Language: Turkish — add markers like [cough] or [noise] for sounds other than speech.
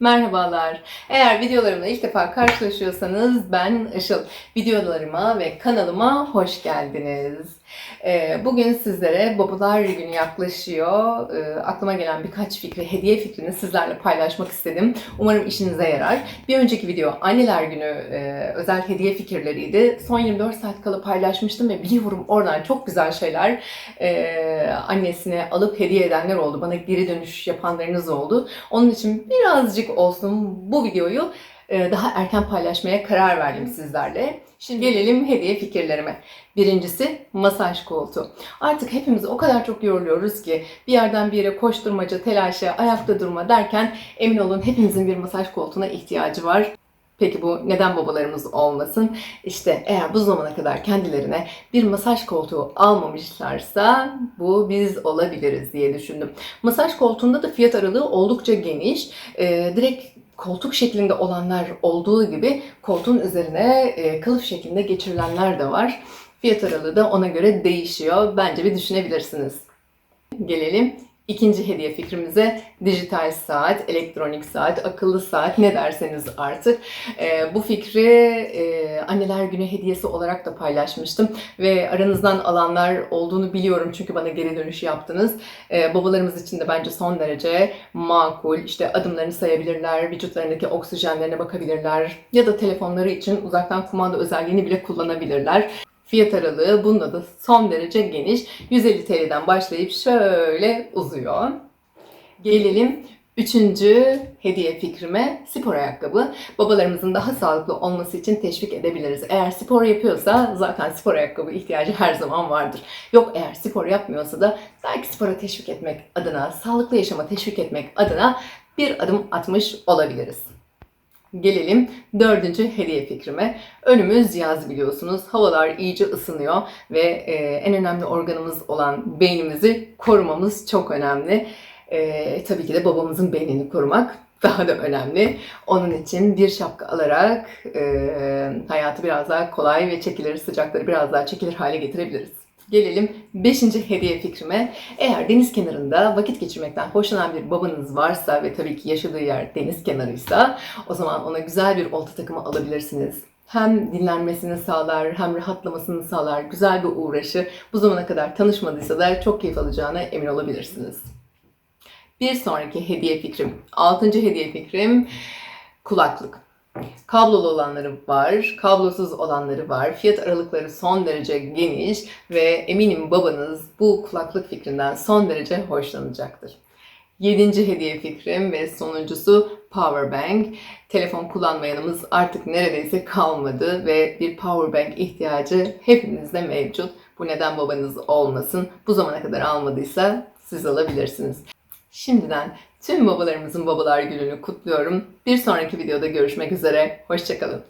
Merhabalar. Eğer videolarımla ilk defa karşılaşıyorsanız ben Işıl. Videolarıma ve kanalıma hoş geldiniz. Ee, Bugün sizlere babalar günü yaklaşıyor. Ee, Aklıma gelen birkaç fikri, hediye fikrini sizlerle paylaşmak istedim. Umarım işinize yarar. Bir önceki video anneler günü e, özel hediye fikirleriydi. Son 24 saat kala paylaşmıştım ve biliyorum oradan çok güzel şeyler e, annesine alıp hediye edenler oldu. Bana geri dönüş yapanlarınız oldu. Onun için birazcık olsun bu videoyu e, daha erken paylaşmaya karar verdim sizlerle. Şimdi gelelim hediye fikirlerime. Birincisi masaj koltuğu. Artık hepimiz o kadar çok yoruluyoruz ki bir yerden bir yere koşturmaca, telaşa, ayakta durma derken emin olun hepimizin bir masaj koltuğuna ihtiyacı var. Peki bu neden babalarımız olmasın? İşte eğer bu zamana kadar kendilerine bir masaj koltuğu almamışlarsa bu biz olabiliriz diye düşündüm. Masaj koltuğunda da fiyat aralığı oldukça geniş. Ee, direkt koltuk şeklinde olanlar olduğu gibi koltuğun üzerine e, kılıf şeklinde geçirilenler de var. Fiyat aralığı da ona göre değişiyor. Bence bir düşünebilirsiniz. Gelelim ikinci hediye fikrimize. Dijital saat, elektronik saat, akıllı saat ne derseniz artık. Ee, bu fikri e, anneler günü hediyesi olarak da paylaşmıştım. Ve aranızdan alanlar olduğunu biliyorum çünkü bana geri dönüş yaptınız. Ee, babalarımız için de bence son derece makul. İşte adımlarını sayabilirler, vücutlarındaki oksijenlerine bakabilirler ya da telefonları için uzaktan kumanda özelliğini bile kullanabilirler. Fiyat aralığı bunda da son derece geniş. 150 TL'den başlayıp şöyle uzuyor. Gelelim üçüncü hediye fikrime spor ayakkabı. Babalarımızın daha sağlıklı olması için teşvik edebiliriz. Eğer spor yapıyorsa zaten spor ayakkabı ihtiyacı her zaman vardır. Yok eğer spor yapmıyorsa da belki spora teşvik etmek adına, sağlıklı yaşama teşvik etmek adına bir adım atmış olabiliriz. Gelelim dördüncü hediye fikrime. Önümüz yaz biliyorsunuz. Havalar iyice ısınıyor ve e, en önemli organımız olan beynimizi korumamız çok önemli. E, tabii ki de babamızın beynini korumak [laughs] daha da önemli. Onun için bir şapka alarak e, hayatı biraz daha kolay ve çekilir, sıcakları biraz daha çekilir hale getirebiliriz. Gelelim 5. hediye fikrime. Eğer deniz kenarında vakit geçirmekten hoşlanan bir babanız varsa ve tabii ki yaşadığı yer deniz kenarıysa o zaman ona güzel bir olta takımı alabilirsiniz. Hem dinlenmesini sağlar, hem rahatlamasını sağlar. Güzel bir uğraşı. Bu zamana kadar tanışmadıysa da çok keyif alacağına emin olabilirsiniz. Bir sonraki hediye fikrim, altıncı hediye fikrim kulaklık. Kablolu olanları var, kablosuz olanları var. Fiyat aralıkları son derece geniş ve eminim babanız bu kulaklık fikrinden son derece hoşlanacaktır. Yedinci hediye fikrim ve sonuncusu power bank. Telefon kullanmayanımız artık neredeyse kalmadı ve bir power bank ihtiyacı hepimizde mevcut. Bu neden babanız olmasın? Bu zamana kadar almadıysa siz alabilirsiniz. Şimdiden tüm babalarımızın babalar gününü kutluyorum. Bir sonraki videoda görüşmek üzere. Hoşçakalın.